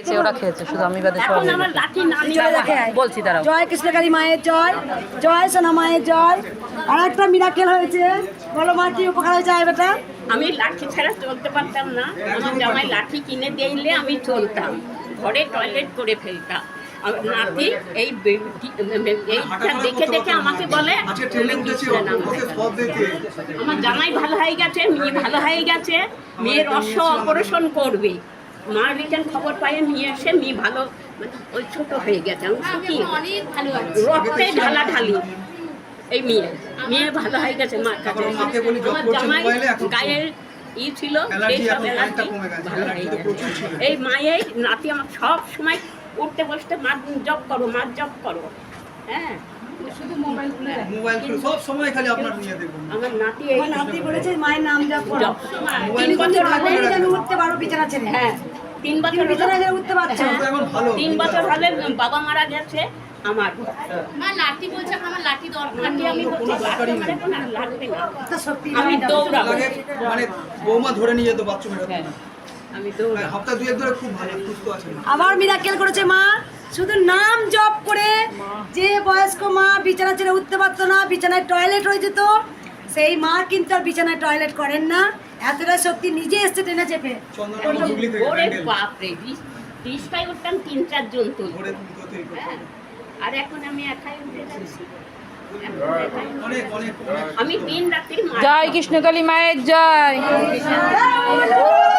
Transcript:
খেয়েছে ওরা খেয়েছে শুধু আমি বাদে। বলছি জয় কৃষ্ণকালী মায়ের জয় জয় সোনা মায়ের জয়। আর একটা মিরাকেল হয়েছে। বলো মা কি উপকার হয়েছে আয় বেটা? আমি লাঠি ছাড়া চলতে পারতাম না। আমার জামাই লাঠি কিনে দিলে আমি চলতাম। ঘরে টয়লেট করে ফেলতাম। নাতি এই এইটা দেখে দেখে আমাকে বলে দেখে। আমার জামাই ভালো হয়ে গেছে মেয়ে ভালো হয়ে গেছে। মেয়ের অশ্ব অপারেশন করবে। মা রিটার্ন খবর পাই মেয়ে এসে মেয়ে ভালো মানে ওই ছোট হয়ে গেছে আমি কি অনেক ভালো আছে। রক্তে ঢালা ঢালি এই মেয়ে মেয়ে ভালো হয়ে গেছে মার কাছে। আমার জামাই গায়ের ই ছিল সেই সব ভালো হয়ে গেছে। এই মায়ের নাতি আমার সব সময় উঠতে বসতে মার জব করো মার জব করো। হ্যাঁ। মোবাইল মোবাইল সব সময় খালি আপনার নিয়ে দেখুন। আমার নাতি এই নাতি বলেছে মায়ের নাম জপ করো তিন বছর হলে যেন উঠতে পারো বিছানা ছেড়ে। হ্যাঁ তিন বছর বিছানা ছেড়ে উঠতে পারছ। হ্যাঁ, তো এখন ভালো। তিন বছর হলে বাবা মারা গেছে আমার। মা লাঠি বলছে আমার লাঠি দরকার নাতি আমি কোনো বলছি, দরকারই নেই। এখন আর লাগবে না। তা সত্যি আমি দৌড়াবো। মানে বৌমা ধরে নিয়ে যেত বাথরুমে হ্যাঁ, আমি দৌড়াবো। হপ্তাহ দুয়েক ধরে খুব ভালো সুস্থ আছে আবার মিরাকেল করেছে মা। শুধু নাম জপ করে যে বয়স্ক মা বিছানা ছেড়ে উঠতে পারতো না বিছানায় টয়লেট হয়ে যেত সেই মা কিন্তু আর বিছানায় টয়লেট করেন না। এতটা শক্তি নিজে এসছে টেনে চেপে। উঠতাম তিন চারজন তুল। হ্যাঁ, আর এখন আমি একাই উঠে যাচ্ছি। এখন একাই উঠে অনেক অনেক অনেক। আমি দিন রাত্রি জয় কৃষ্ণকালী মায়ের জয়। জয়